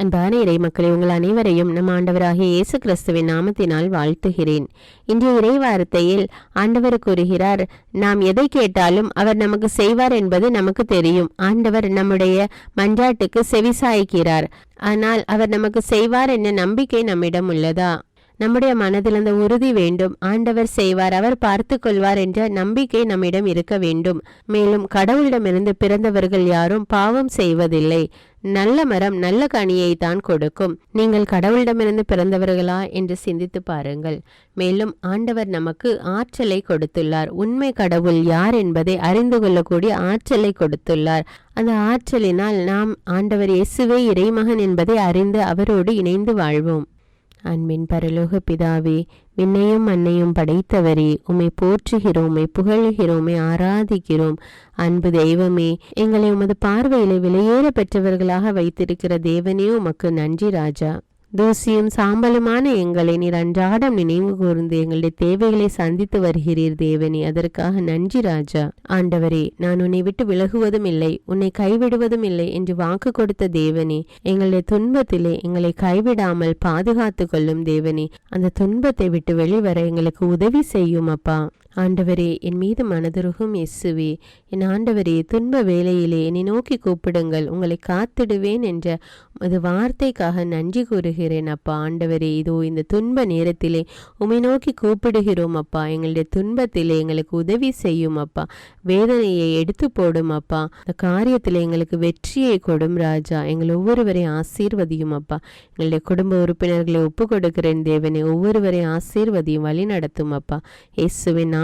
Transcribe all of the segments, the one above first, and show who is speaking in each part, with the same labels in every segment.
Speaker 1: அன்பான இறை மக்களை உங்கள் அனைவரையும் நம் ஆண்டவராகிய இயேசு கிறிஸ்துவின் நாமத்தினால் வாழ்த்துகிறேன். இன்றைய இறை வார்த்தையில் ஆண்டவர் கூறுகிறார் நாம் எதை கேட்டாலும் அவர் நமக்கு செய்வார் என்பது நமக்கு தெரியும். ஆண்டவர் நம்முடைய மன்றாட்டுக்கு செவிசாய்க்கிறார் ஆனால் அவர் நமக்கு செய்வார் என்ற நம்பிக்கை நம்மிடம் உள்ளதா? நம்முடைய மனதில் அந்த உறுதி வேண்டும். ஆண்டவர் செய்வார் அவர் பார்த்து கொள்வார் என்ற நம்பிக்கை நம்மிடம் இருக்க வேண்டும். மேலும் கடவுளிடமிருந்து பிறந்தவர்கள் யாரும் பாவம் செய்வதில்லை. நல்ல மரம் நல்ல கனியை தான் கொடுக்கும். நீங்கள் கடவுளிடமிருந்து பிறந்தவர்களா என்று சிந்தித்து பாருங்கள். மேலும் ஆண்டவர் நமக்கு ஆற்றலை கொடுத்துள்ளார். உண்மை கடவுள் யார் என்பதை அறிந்து கொள்ளக்கூடிய ஆற்றலை கொடுத்துள்ளார். அந்த ஆற்றலினால் நாம் ஆண்டவர் இயேசுவே இறைமகன் என்பதை அறிந்து அவரோடு இணைந்து வாழ்வோம். அன்பின் பரலோக பிதாவே விண்ணையும் மண்ணையும் படைத்தவரே உம்மை போற்றுகிறோம் உமை புகழுகிறோம் ஆராதிக்கிறோம். அன்பு தெய்வமே எங்களை உமது பார்வையிலே வெளியேற பெற்றவர்களாக வைத்திருக்கிற தேவனே உமக்கு நன்றி ராஜா. தூசியும் சாம்பலுமான எங்களை நீர் அன்றாடம் நினைவு கூர்ந்து எங்களுடைய தேவைகளை சந்தித்து வருகிறீர் தேவனே. அதற்காக நன்றி ராஜா. ஆண்டவரே நான் உன்னை விட்டு விலகுவதும் இல்லை உன்னை கைவிடுவதும் இல்லை என்று வாக்கு கொடுத்த தேவனே. எங்களுடைய துன்பத்திலே எங்களை கைவிடாமல் பாதுகாத்து கொள்ளும் தேவனே. அந்த துன்பத்தை விட்டு வெளிவர எங்களுக்கு உதவி செய்யும் அப்பா. ஆண்டவரே என் மீது மனதுருகும் எஸ்ஸுவே என் ஆண்டவரே துன்ப வேளையிலே என்னை நோக்கி கூப்பிடுங்கள். உங்களை காத்திடுவேன் என்ற அது வார்த்தைக்காக நன்றி கூறுகிறேன் அப்பா. ஆண்டவரே இதோ இந்த துன்ப நேரத்திலே உமை நோக்கி கூப்பிடுகிறோம் அப்பா. எங்களுடைய துன்பத்திலே எங்களுக்கு உதவி செய்யும் அப்பா. வேதனையை எடுத்து போடும் அப்பா. இந்த காரியத்தில் எங்களுக்கு வெற்றியை கொடும் ராஜா. எங்கள் ஒவ்வொருவரையும் ஆசீர்வதியும் அப்பா. எங்களுடைய குடும்ப உறுப்பினர்களை ஒப்பு கொடுக்கிறேன் தேவனை. ஒவ்வொருவரையும் ஆசீர்வதியும் வழி நடத்தும் அப்பா. இயேசுவின்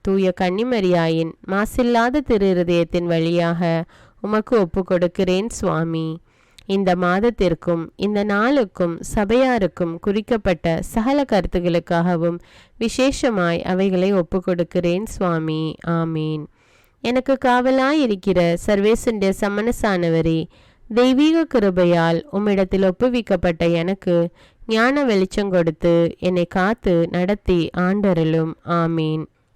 Speaker 1: தூய கன்னிமரியாயின் மாசில்லாத திரு இருதயத்தின் வழியாக உமக்கு ஒப்பு கொடுக்கிறேன் சுவாமி. இந்த மாதத்திற்கும் இந்த நாளுக்கும் சபையாருக்கும் குறிக்கப்பட்ட சகல கருத்துகளுக்காகவும் விசேஷமாய் அவைகளை ஒப்பு கொடுக்கிறேன் சுவாமி. ஆமீன். எனக்கு காவலாயிருக்கிற இருக்கிற சர்வேசனுடைய தெய்வீக கிருபையால் உம்மிடத்தில் ஒப்புவிக்கப்பட்ட எனக்கு ஞான வெளிச்சம் கொடுத்து என்னை காத்து நடத்தி ஆண்டருளும். ஆமீன்.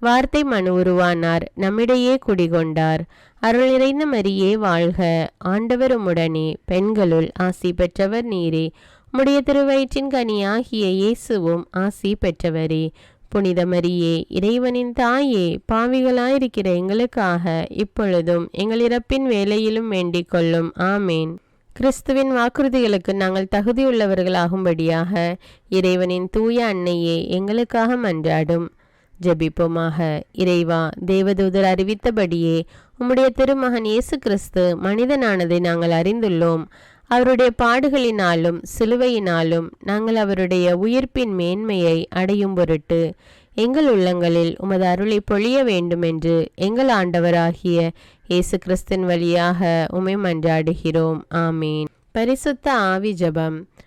Speaker 1: வார்த்தை மனு உருவானார். நம்மிடையே குடிகொண்டார். அருள் நிறைந்த மரியே வாழ்க. ஆண்டவர் உம்முடனே. பெண்களுள் ஆசி பெற்றவர் நீரே. உம்முடைய திருவயிற்றின் கனியாகிய இயேசுவும் ஆசி பெற்றவரே. புனித மரியே இறைவனின் தாயே பாவிகளாயிருக்கிற எங்களுக்காக இப்பொழுதும் எங்கள் இறப்பின் வேலையிலும் வேண்டிக் கொள்ளும். ஆமேன். கிறிஸ்துவின் வாக்குறுதிகளுக்கு நாங்கள் தகுதியுள்ளவர்களாகும்படியாக இறைவனின் தூய அன்னையே எங்களுக்காக மன்றாடும். ஜெபிப்போமாக. இறைவா தேவதூதர் அறிவித்தபடியே உம்முடைய திருமகன் இயேசு கிறிஸ்து மனிதனானதை நாங்கள் அறிந்துள்ளோம். அவருடைய பாடுகளினாலும் சிலுவையினாலும் நாங்கள் அவருடைய உயிர்ப்பின் மேன்மையை அடையும் பொருட்டு எங்கள் உள்ளங்களில் உமது அருளை பொழிய வேண்டுமென்று எங்கள் ஆண்டவராகிய இயேசு கிறிஸ்தின் வழியாக உமை மன்றாடுகிறோம். ஆமீன். பரிசுத்த ஆவி ஜபம்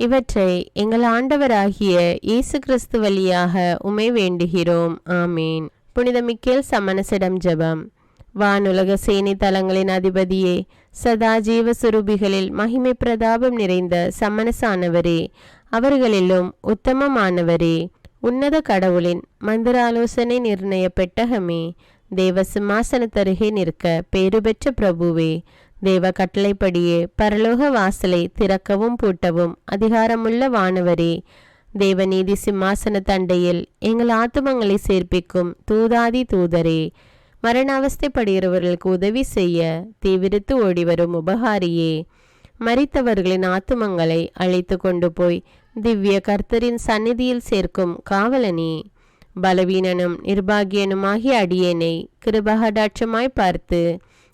Speaker 1: இவற்றை எங்கள் ஆண்டவராகிய இயேசு கிறிஸ்து வழியாக உமை வேண்டுகிறோம். ஆமீன். புனித மிக்கேல் சமணசிடம் ஜெபம். வானுலக சேனை தலங்களின் அதிபதியே சதா ஜீவ சுரூபிகளில் மகிமை பிரதாபம் நிறைந்த சமணசானவரே அவர்களிலும் உத்தமமானவரே உன்னத கடவுளின் மந்திராலோசனை நிர்ணய பெட்டகமே தேவ சிம்மாசனத்தருகே நிற்க பேறு பெற்ற பிரபுவே தேவ கட்டளைப்படியே பரலோக வாசலை திறக்கவும் பூட்டவும் அதிகாரமுள்ள வானவரே தேவநீதி சிம்மாசன தண்டையில் எங்கள் ஆத்துமங்களை சேர்ப்பிக்கும் தூதாதி தூதரே மரணாவஸ்தைப்படுகிறவர்களுக்கு உதவி செய்ய தீவிரித்து ஓடிவரும் உபகாரியே மறித்தவர்களின் ஆத்துமங்களை அழைத்து கொண்டு போய் திவ்ய கர்த்தரின் சந்நிதியில் சேர்க்கும் காவலனே பலவீனனும் நிர்பாகியனுமாகிய அடியேனை கிருபகடாட்சமாய் பார்த்து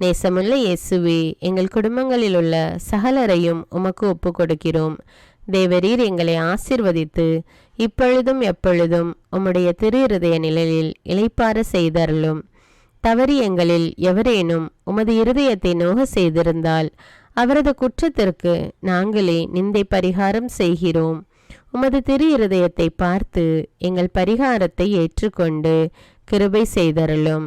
Speaker 1: நேசமுள்ள இயேசுவே எங்கள் குடும்பங்களில் உள்ள சகலரையும் உமக்கு ஒப்பு கொடுக்கிறோம் தேவரீர் எங்களை ஆசிர்வதித்து இப்பொழுதும் எப்பொழுதும் உம்முடைய திரு இருதய நிழலில் இளைப்பார செய்தருளும். தவறி எங்களில் எவரேனும் உமது இருதயத்தை நோக செய்திருந்தால் அவரது குற்றத்திற்கு நாங்களே நிந்தை பரிகாரம் செய்கிறோம். உமது திரு இருதயத்தை பார்த்து எங்கள் பரிகாரத்தை ஏற்றுக்கொண்டு கிருபை செய்தருளும்.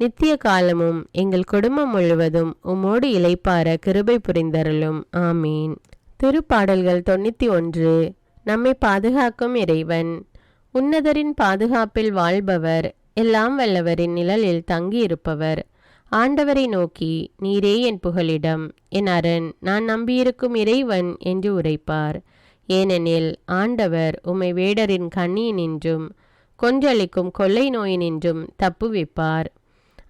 Speaker 1: நித்திய காலமும் எங்கள் குடும்பம் முழுவதும் உம்மோடு இளைப்பார கிருபை புரிந்தருளும். ஆமீன். திருப்பாடல்கள் தொண்ணூற்றி ஒன்று நம்மை பாதுகாக்கும் இறைவன். உன்னதரின் பாதுகாப்பில் வாழ்பவர் எல்லாம் வல்லவரின் நிழலில் தங்கியிருப்பவர். ஆண்டவரை நோக்கி நீரே என் புகலிடம். என் அரண் நான் நம்பியிருக்கும் இறைவன் என்று உரைப்பார். ஏனெனில் ஆண்டவர் உம்மை வேடரின் கண்ணியினின்றும் கொன்றளிக்கும் கொள்ளை நோயினின்றும் தப்புவிப்பார்.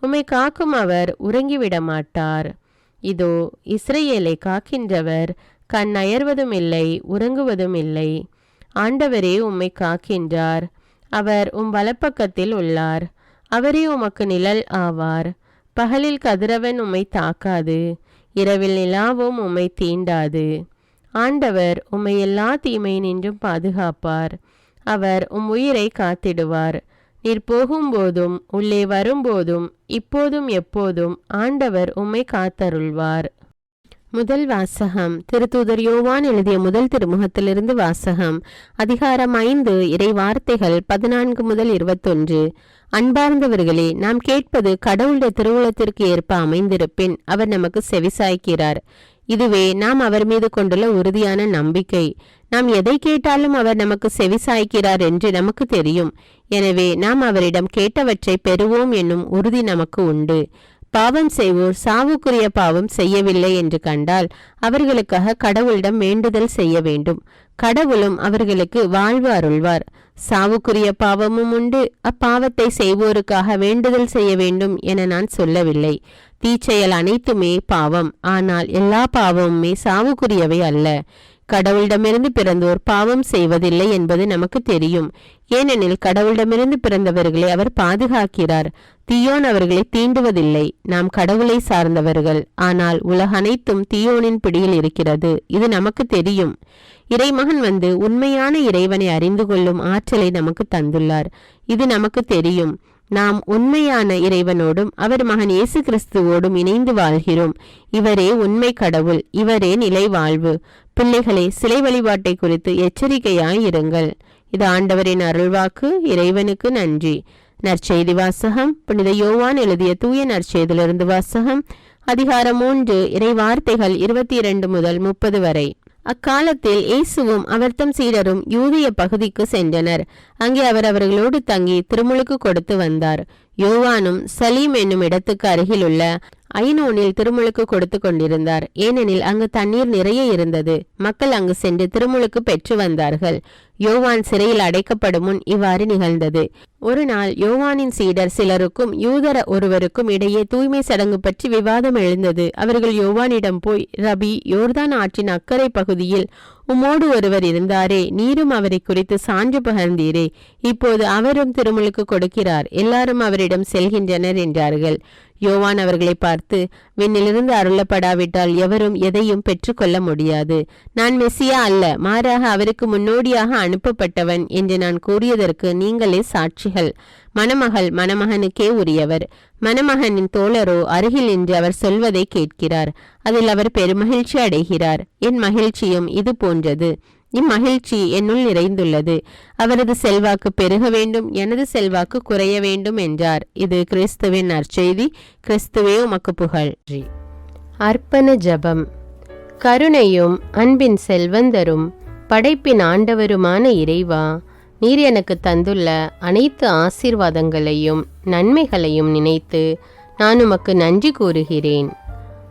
Speaker 1: உம்மை காக்கும் அவர் உறங்கிவிட மாட்டார் இதோ இஸ்ரேலை காக்கின்றவர் கண் அயர்வதும் இல்லை உறங்குவதும் இல்லை. ஆண்டவரே உம்மை காக்கின்றார். அவர் உம் வலப்பக்கத்தில் உள்ளார். அவரே உமக்கு நிழல் ஆவார். பகலில் கதிரவன் உம்மை தாக்காது. இரவில் நிலாவும் உம்மை தீண்டாது. ஆண்டவர் உம்மை எல்லா தீமையினின்றும் நின்றும் பாதுகாப்பார். அவர் உம் உயிரை காத்திடுவார். நீர் போகும்போதும் உள்ளே வரும்போதும் இப்போதும் எப்போதும் ஆண்டவர் உம்மை காத்தருள்வார். முதல் வாசகம். திருத்தூதர் யோவான் எழுதிய முதல் திருமுகத்திலிருந்து வாசகம். அதிகாரம் ஐந்து இறை வார்த்தைகள் பதினான்கு முதல் இருபத்தொன்று. அன்பார்ந்தவர்களே நாம் கேட்பது கடவுளுடைய திருவுளத்திற்கு ஏற்ப அமைந்திருப்பின் அவர் நமக்கு செவிசாய்க்கிறார். இதுவே நாம் அவர் மீது கொண்டுள்ள உறுதியான நம்பிக்கை. நாம் எதை கேட்டாலும் அவர் நமக்கு செவி சாய்க்கிறார் என்று நமக்கு தெரியும். எனவே நாம் அவரிடம் கேட்டவற்றை பெறுவோம் என்னும் உறுதி நமக்கு உண்டு. பாவம் செய்வோர் சாவுக்குரிய பாவம் செய்யவில்லை என்று கண்டால் அவர்களுக்காக கடவுளிடம் வேண்டுதல் செய்ய வேண்டும். கடவுளும் அவர்களுக்கு வாழ்வு அருள்வார். சாவுக்குரிய பாவமும் உண்டு. அப்பாவத்தை செய்வோருக்காக வேண்டுதல் செய்ய வேண்டும் என நான் சொல்லவில்லை. தீச்செயல் அனைத்துமே பாவம். ஆனால் எல்லா பாவமுமே சாவுக்குரியவை அல்ல. கடவுளிடமிருந்து பிறந்தோர் பாவம் செய்வதில்லை என்பது நமக்கு தெரியும். ஏனெனில் கடவுளிடமிருந்து பிறந்தவர்களை அவர் பாதுகாக்கிறார். தீயோன் அவர்களை தீண்டுவதில்லை. நாம் கடவுளை சார்ந்தவர்கள். ஆனால் உலக அனைத்தும் தீயோனின் பிடியில் இருக்கிறது. இது நமக்கு தெரியும். இறைமகன் வந்து உண்மையான இறைவனை அறிந்து கொள்ளும் ஆற்றலை நமக்கு தந்துள்ளார். இது நமக்கு தெரியும். நாம் உண்மையான இறைவனோடும் அவர் மகன் இயேசு கிறிஸ்துவோடும் இணைந்து வாழ்கிறோம். இவரே உண்மை கடவுள் இவரே நிலை வாழ்வு. பிள்ளைகளே சிலை வழிபாட்டை குறித்து எச்சரிக்கையாய் இருங்கள். இது ஆண்டவரின் அருள்வாக்கு இறைவனுக்கு நன்றி. நற்செய்தி வாசகம் புனித யோவான் எழுதிய தூய நற்செய்தியிலிருந்து வாசகம் அதிகாரம் மூன்று இறை வார்த்தைகள் இருபத்தி இரண்டு முதல் முப்பது வரை. அக்காலத்தில் இயேசுவும் அவர்தம் சீடரும் யூதிய பகுதிக்கு சென்றனர். அங்கே அவர் அவர்களோடு தங்கி திருமுழுக்கு கொடுத்து வந்தார். யோவானும் சலீம் என்னும் இடத்துக்கு அருகிலுள்ள ஐநோனில் திருமுழுக்கு கொடுத்து கொண்டிருந்தார். ஏனெனில் அங்கு தண்ணீர் நிறைய இருந்தது. மக்கள் அங்கு சென்று திருமுழுக்கு பெற்று வந்தார்கள். யோவான் சிறையில் அடைக்கப்படும் முன் இவ்வாறு நிகழ்ந்தது. ஒரு நாள் யோவானின் சீடர் சிலருக்கும் யூதர ஒருவருக்கும் இடையே தூய்மை சடங்கு பற்றி விவாதம் எழுந்தது. அவர்கள் யோவானிடம் போய் ரபி யோர்தான் ஆற்றின் அக்கறை பகுதியில் உம்மோடு ஒருவர் இருந்தாரே நீரும் அவரை குறித்து சான்று பகர்ந்தீரே. இப்போது அவரும் திருமுழுக்கு கொடுக்கிறார். எல்லாரும் அவரிடம் செல்கின்றனர் என்றார்கள். யோவான் அவர்களை பார்த்து விண்ணிலிருந்து அருளப்படாவிட்டால் எவரும் எதையும் பெற்றுக்கொள்ள முடியாது. நான் மெஸ்ஸியா அல்ல மாறாக அவருக்கு முன்னோடியாக அனுப்பப்பட்டவன் என்று நான் கூறியதற்கு நீங்களே சாட்சிகள். மணமகள் மணமகனுக்கே உரியவர். மணமகனின் தோழரோ அருகில் நின்று அவர் சொல்வதை கேட்கிறார். அதில் அவர் பெருமகிழ்ச்சி அடைகிறார். என் மகிழ்ச்சியும் இது போன்றது. இம்மகிழ்ச்சி என்னுள் நிறைந்துள்ளது. அவரது செல்வாக்கு பெருக வேண்டும் எனது செல்வாக்கு குறைய வேண்டும் என்றார். இது கிறிஸ்துவின் நற்செய்தி. கிறிஸ்துவே உமக்கு புகழ். அர்ப்பண ஜபம். கருணையும் அன்பின் செல்வந்தரும் படைப்பின் ஆண்டவருமான இறைவா நீர் எனக்கு தந்துள்ள அனைத்து ஆசீர்வாதங்களையும் நன்மைகளையும் நினைத்து நான் உமக்கு நன்றி கூறுகிறேன்.